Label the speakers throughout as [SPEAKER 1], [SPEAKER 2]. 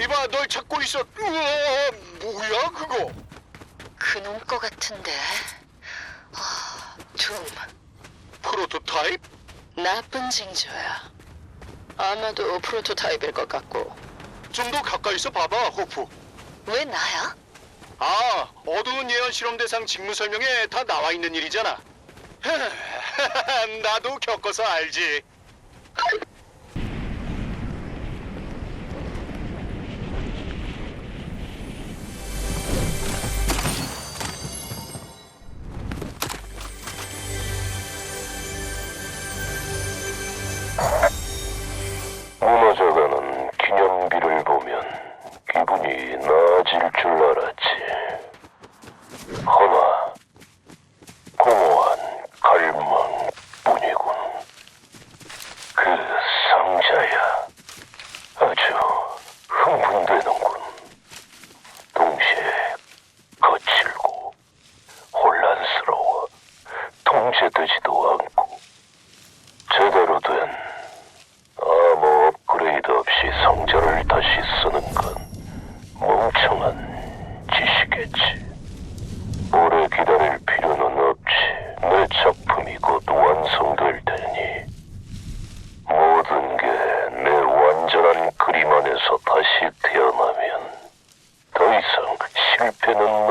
[SPEAKER 1] 이봐, 널 찾고 있어. 우와, 뭐야 그거?
[SPEAKER 2] 그놈 거 같은데. 아, 둠,
[SPEAKER 1] 프로토타입?
[SPEAKER 2] 나쁜 징조야. 아마도 프로토타입일 것 같고.
[SPEAKER 1] 좀 더 가까이서 봐봐, 호프.
[SPEAKER 2] 왜 나야?
[SPEAKER 1] 아, 어두운 예언 실험 대상 직무 설명에 다 나와 있는 일이잖아. 나도 겪어서 알지.
[SPEAKER 3] 무너져가는 기념비를 보면 기분이 나아질 줄 알았지. 허나 공허한 갈망뿐이군. 그 상자야 아주 흥분되는군. 동시에 거칠고 혼란스러워 통제되지도 않고 제대로 된 아무 업그레이드 없이 성전을 다시 쓰는 건 멍청한 짓이겠지. 오래 기다릴 필요는 없지. 내 작품이 곧 완성될 테니 모든 게 내 완전한 그림 안에서 다시 태어나면 더 이상 실패는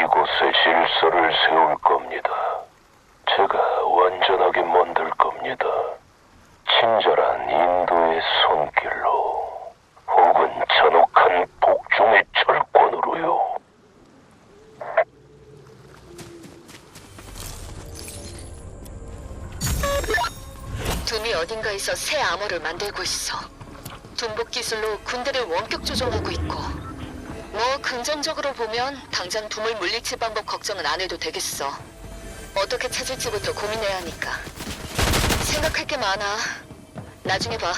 [SPEAKER 3] 이곳에 실서를 세울 겁니다. 제가 완전하게 만들 겁니다. 친절한 인도의 손길로 혹은 잔혹한 복종의 철권으로요.
[SPEAKER 2] 둠이 어딘가에서 새 암호를 만들고 있어. 둠복 기술로 군대를 원격 조정하고 있고. 뭐 긍정적으로 보면 당장 둠을 물리칠 방법 걱정은 안 해도 되겠어. 어떻게 찾을지부터 고민해야 하니까. 생각할 게 많아. 나중에 봐.